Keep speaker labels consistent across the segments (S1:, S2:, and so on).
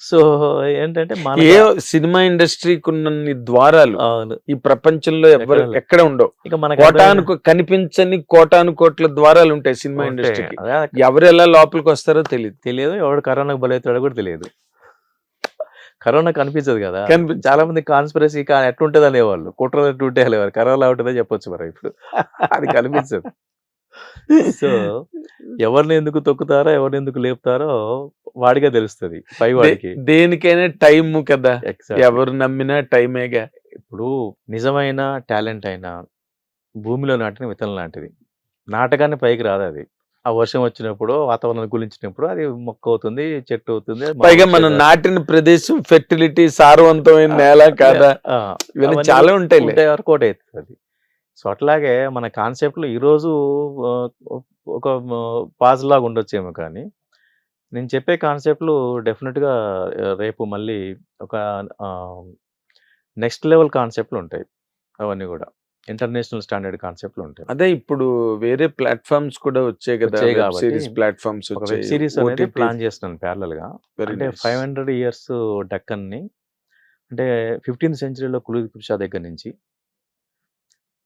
S1: So ఏంటంటే మన
S2: ఏ cinema ఇండస్ట్రీకి ఉన్నన్ని ద్వారాలు
S1: అవును.
S2: ఈ ప్రపంచంలో ఎవరు
S1: ఎక్కడ
S2: ఉండవు.
S1: ఇక మనకి
S2: కోటాను కనిపించని కోటాను కోట్ల ద్వారాలు ఉంటాయి సినిమా. ఇండస్ట్రీకి. ఎవరు ఎలా లోపలికి వస్తారో తెలియదు
S1: తెలియదు. ఎవడు కరోనాకు బలవుతాడో కూడా తెలియదు. కరోనా కనిపించదు కదా.
S2: కనిపి
S1: చాలా మంది కాన్స్పిరసీ ఎట్లుంటుంది అనేవాళ్ళు కుట్రలు ఎట్లుంటే అనేవారు కరోనా ఉంటుందో చెప్పొచ్చు మరి ఇప్పుడు. అది కనిపించదు. సో ఎవరిని ఎందుకు తొక్కుతారో ఎవరిని ఎందుకు లేపుతారో వాడిగా తెలుస్తుంది పై వాడికి
S2: దేనికైనా టైం కదా. ఎవరు నమ్మినా టైమేగా.
S1: ఇప్పుడు నిజమైన టాలెంట్ అయినా భూమిలో నాటిన విత్తనం లాంటిది. నాటకాన్ని పైకి రాదు అది. ఆ వర్షం వచ్చినప్పుడు వాతావరణం గురించినప్పుడు అది మొక్క అవుతుంది చెట్టు అవుతుంది
S2: పైగా మనం. నాటిన ప్రదేశం ఫెర్టిలిటీ సారవంతమైన నేల కాదా? చాలా ఉంటాయి
S1: ఉంటే వరకు ఒకటి అవుతుంది సో అట్లాగే మన కాన్సెప్ట్లు ఈరోజు ఒక పాజ్ లాగా ఉండొచ్చేమో కానీ నేను చెప్పే కాన్సెప్ట్లు డెఫినెట్గా రేపు మళ్ళీ ఒక నెక్స్ట్ లెవెల్ కాన్సెప్ట్లు ఉంటాయి. అవన్నీ కూడా. ఇంటర్నేషనల్ స్టాండర్డ్ కాన్సెప్ట్లు ఉంటాయి.
S2: అదే ఇప్పుడు వేరే ప్లాట్ఫామ్స్ కూడా వచ్చాయి కదా సిరీస్ ప్లాట్ఫామ్స్
S1: సిరీస్ అనేది ప్లాన్ చేస్తున్నాను ప్యారలల్గా అంటే ఫైవ్ హండ్రెడ్ ఇయర్స్ డక్కన్ని అంటే ఫిఫ్టీన్త్ సెంచరీలో కులీద్ షా దగ్గర నుంచి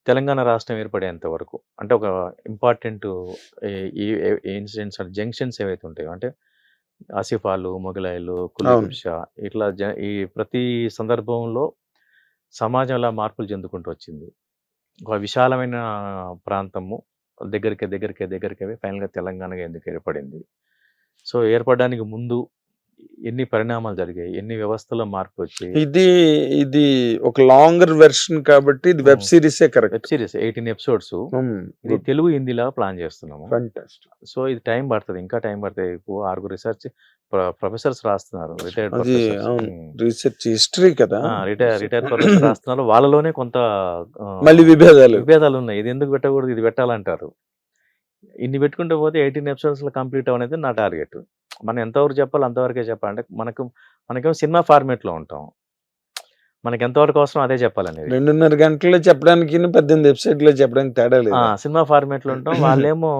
S1: తెలంగాణ రాష్ట్రం ఏర్పడేంత వరకు అంటే ఒక ఇంపార్టెంట్ ఇన్సిడెంట్స్ జంక్షన్స్ ఏవైతే ఉంటాయో అంటే ఆసిఫాలు మొగలాయిలు కులీద్
S2: అవును.
S1: షా ఇట్లా జ- ఈ ప్రతి సందర్భంలో సమాజం మార్పులు చెందుకుంటూ వచ్చింది ఒక విశాలమైన ప్రాంతము దగ్గరికి దగ్గరికి దగ్గరికి ఫైనల్గా తెలంగాణగా ఎందుకు ఏర్పడింది సో ఏర్పడడానికి ముందు ఎన్ని పరిణామాలు జరిగాయి? ఎన్ని వ్యవస్థలో మార్పులు వచ్చాయి
S2: ఇది ఇది ఒక లాంగర్ వెర్షన్ కాబట్టి ఇది web. సిరీసే correct.
S1: Web series eighteen episodes. ఇది తెలుగు హిందీలా ప్లాన్ చేస్తున్నాము. సో ఇది టైం పడుతుంది. ఇంకా టైం పడుతుంది. ఆరుగురు రీసెర్చ్ ప్రొఫెసర్స్ రాస్తున్నారు. రిటైర్డ్.
S2: రీసెర్చ్ హిస్టరీ కదా?
S1: రిటైర్ రిటైర్ ప్రొఫెసర్ రాస్తున్నారు. వాళ్ళలోనే కొంత
S2: మళ్ళీ విభేదాలు.
S1: విభేదాలు ఉన్నాయి ఇది ఎందుకు పెట్టకూడదు? ఇది పెట్టాలంటారు. ఇన్ని పెట్టుకుంటూ పోతే ఎయిటీన్ ఎపిసోడ్స్లో కంప్లీట్ అనేది నా టార్గెట్. మనం ఎంతవరకు చెప్పాలి అంతవరకే చెప్పాలంటే మనకు మనకేమో సినిమా ఫార్మేట్లో ఉంటాం. మనకి ఎంతవరకు అవసరం అదే చెప్పాలనేది
S2: రెండున్నర గంటల్లో చెప్పడానికి పద్దెనిమిది వెబ్సైట్లో చెప్పడానికి తేడా లేదు?
S1: సినిమా ఫార్మేట్లో ఉంటాం. వాళ్ళేమో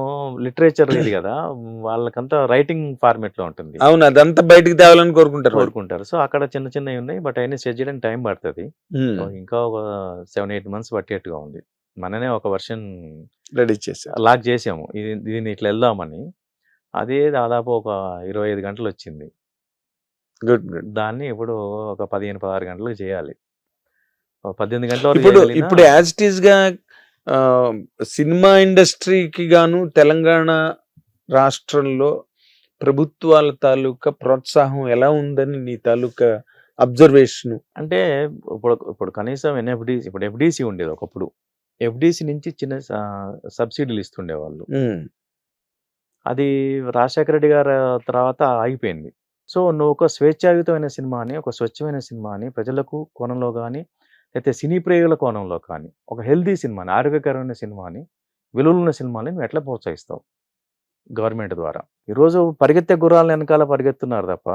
S1: లిటరేచర్ ఇది కదా. వాళ్ళకంతా రైటింగ్ ఫార్మేట్లో ఉంటుంది.
S2: అవును అదంతా బయటికి తేవాలని కోరుకుంటారు.
S1: కోరుకుంటారు. సో అక్కడ చిన్న చిన్నవి ఉన్నాయి. బట్ అవన్నీ సెట్ చేయడానికి టైం పడుతుంది. ఇంకా ఒక సెవెన్ ఎయిట్ మంత్స్ పట్టేట్టుగా ఉంది. మననే ఒక వర్షన్
S2: రెడీ చేశారు.
S1: లాక్ చేసాము. ఇది దీన్ని ఇట్లా వెళ్దామని. అదే దాదాపు ఒక ఇరవై ఐదు గంటలు వచ్చింది
S2: గుడ్ గుడ్.
S1: దాన్ని ఇప్పుడు ఒక పదిహేను పదహారు గంటలకు చేయాలి. పద్దెనిమిది గంటల వరకు
S2: ఇప్పుడు ఇప్పుడు యాజ్ ఇట్ ఈస్గా సినిమా ఇండస్ట్రీకి గాను తెలంగాణ రాష్ట్రంలో ప్రభుత్వాల తాలూకా ప్రోత్సాహం ఎలా ఉందని నీ తాలూకా అబ్జర్వేషన్?
S1: అంటే ఇప్పుడు ఇప్పుడు కనీసం ఎన్ఎఫ్డిసి ఇప్పుడు ఎఫ్డిసి ఉండేది ఒకప్పుడు. ఎఫ్డిసి నుంచి చిన్న సబ్సిడీలు ఇస్తుండేవాళ్ళు. అది రాజశేఖర రెడ్డి గారి తర్వాత ఆగిపోయింది. సో నువ్వు ఒక స్వేచ్ఛాయుతమైన సినిమాని ఒక స్వచ్ఛమైన సినిమాని ప్రజలకు కోణంలో కానీ లేకపోతే సినీ ప్రేయుల కోణంలో కానీ ఒక హెల్దీ సినిమాని ఆరోగ్యకరమైన సినిమాని విలువలున్న సినిమాని నువ్వు ఎట్లా ప్రోత్సహిస్తావు గవర్నమెంట్ ద్వారా? ఈరోజు పరిగెత్తే గుర్రాలను వెనకాల పరిగెత్తున్నారు తప్ప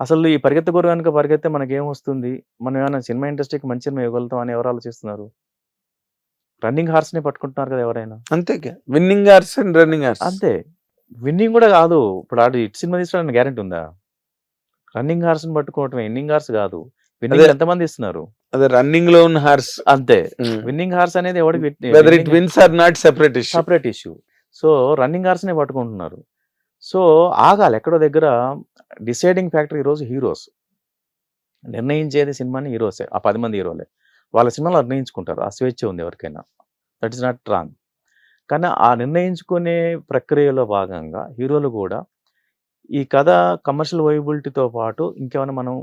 S1: అసలు ఈ పరిగెత్తే గుర్రం వెనక పరిగెత్తే మనకేం వస్తుంది? మనం ఏమైనా సినిమా ఇండస్ట్రీకి మంచి సినిమా ఇవ్వగలుగుతాం అని ఎవరు ఆలోచిస్తున్నారు? రన్నింగ్ హార్స్ని పట్టుకుంటున్నారు కదా ఎవరైనా.
S2: అంతేగా winning horse and running horse
S1: అంతే. విన్నింగ్ కూడా కాదు. ఇప్పుడు ఆడు ఇట్ సినిమా తీసుకోవడానికి గ్యారెంటీ ఉందా? రన్నింగ్ హార్స్ పట్టుకోవటం ఇన్నింగ్ హార్స్ కాదు. విన్నింగ్. ఎంతమంది ఇస్తున్నారు?
S2: అదే రన్నింగ్లో ఉన్న హార్స్.
S1: అంతే. విన్నింగ్ హార్స్ అనేది ఎవరికి
S2: whether it wins or not separate issue
S1: separate issue so running హార్స్నే పట్టుకుంటున్నారు. సో ఆగాలి. ఎక్కడో దగ్గర డిసైడింగ్ ఫ్యాక్టర్ ఈరోజు హీరోస్. నిర్ణయించేది సినిమాని హీరోసే. ఆ పది మంది హీరోలే. వాళ్ళ సినిమాలు నిర్ణయించుకుంటారు. ఆ స్వేచ్ఛ ఉంది ఎవరికైనా. దట్ ఈస్ నాట్ రాంగ్ కానీ ఆ నిర్ణయించుకునే ప్రక్రియలో భాగంగా హీరోలు కూడా ఈ కథ కమర్షియల్ వైబిలిటీతో పాటు ఇంకేమైనా మనం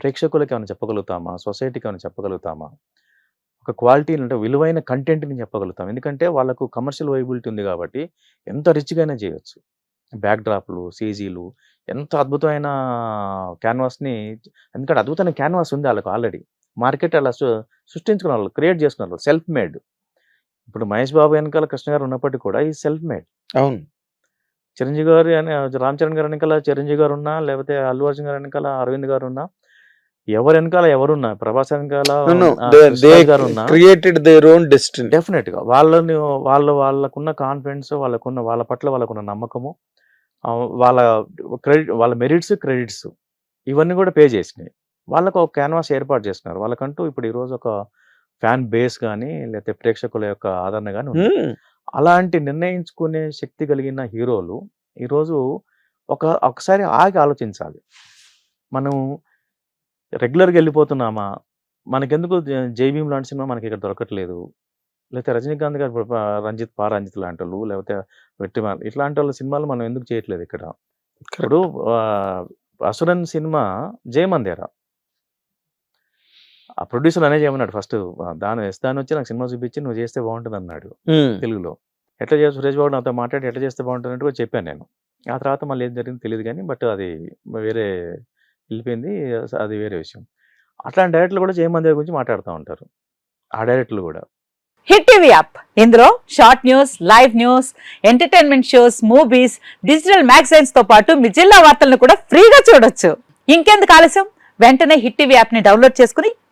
S1: ప్రేక్షకులకి ఏమైనా చెప్పగలుగుతామా? సొసైటీకి ఏమైనా చెప్పగలుగుతామా? ఒక క్వాలిటీ అంటే విలువైన కంటెంట్ని చెప్పగలుగుతాం. ఎందుకంటే వాళ్ళకు కమర్షియల్ వైబిలిటీ ఉంది కాబట్టి ఎంత రిచ్గానే చేయొచ్చు. బ్యాక్ డ్రాప్లు సీజీలు ఎంత అద్భుతమైన క్యాన్వాస్ని ఎందుకంటే అద్భుతమైన క్యాన్వాస్ ఉంది వాళ్ళకు ఆల్రెడీ మార్కెట్ అలా సృష్టించుకున్న వాళ్ళు క్రియేట్ చేసుకున్నారు సెల్ఫ్ మేడ్ ఇప్పుడు మహేష్ బాబు వెనకాల కృష్ణ గారు ఉన్నప్పటికీ కూడా ఈ సెల్ఫ్ మేడ్
S2: అవును.
S1: చిరంజీవి గారు రామ్ చరణ్ గారు వెనకాల చిరంజీవి గారు ఉన్నా లేకపోతే అల్లు అర్జున్ గారు వెనకాల అరవింద్ గారు ఉన్నా ఎవరు వెనకాల ఎవరున్నా ప్రభాస్ వెనకాల
S2: క్రియేటెడ్ దేర్ ఓన్ డెస్టినీ
S1: డెఫినెట్గా. వాళ్ళని వాళ్ళు వాళ్ళకున్న కాన్ఫిడెన్స్ వాళ్ళకున్న వాళ్ళ పట్ల వాళ్ళకున్న నమ్మకము వాళ్ళ క్రెడిట్ వాళ్ళ మెరిట్స్ క్రెడిట్స్ ఇవన్నీ కూడా పే చేసినాయి. వాళ్ళకు ఒక క్యాన్వాస్ ఏర్పాటు చేస్తున్నారు. వాళ్ళకంటూ ఇప్పుడు ఈరోజు ఒక ఫ్యాన్ బేస్ కానీ లేకపోతే ప్రేక్షకుల యొక్క ఆదరణ కానీ. అలాంటి నిర్ణయించుకునే శక్తి కలిగిన హీరోలు ఈరోజు ఒక ఒకసారి ఆగి ఆలోచించాలి. మనం రెగ్యులర్గా వెళ్ళిపోతున్నామా? మనకెందుకు జ- జై భీమ్ లాంటి సినిమా మనకి ఇక్కడ దొరకట్లేదు? లేకపోతే రజనీకాంత్ గారు రంజిత్ పా రంజిత్ లాంటి వాళ్ళు లేకపోతే వెట్టిమార్ ఇట్లాంటి వాళ్ళ సినిమాలు మనం ఎందుకు చేయట్లేదు ఇక్కడ? ఇప్పుడు అసురన్ సినిమా జయమందేరా. ఆ ప్రొడ్యూసర్ అనే చేయమన్నాడు ఫస్ట్ దాని దాని వచ్చి నాకు సినిమా చూపించి నువ్వు చేస్తే బాగుంటుంది అన్నాడు. తెలుగులో. ఎట్లా చేసి సురేష్ బాబు నాతో మాట్లాడి ఎట్లా చేస్తే బాగుంటుందంటే కూడా చెప్పాను నేను. ఆ తర్వాత మళ్ళీ ఏం జరిగింది తెలియదు కానీ బట్ అది వేరే వెళ్ళిపోయింది అది వేరే విషయం. అట్లాంటి డైరెక్టర్లు కూడా జయమంది గురించి మాట్లాడుతూ ఉంటారు. ఆ డైరెక్టర్లు కూడా.
S3: Hit TV app. ఇందులో short news live news entertainment shows movies digital మ్యాగజైన్స్తో పాటు మీ జిల్లా వార్తలను కూడా ఫ్రీగా చూడొచ్చు. ఇంకెందుకు ఆలస్యం? వెంటనే హిట్ టీవీ యాప్ని డౌన్లోడ్ చేసుకుని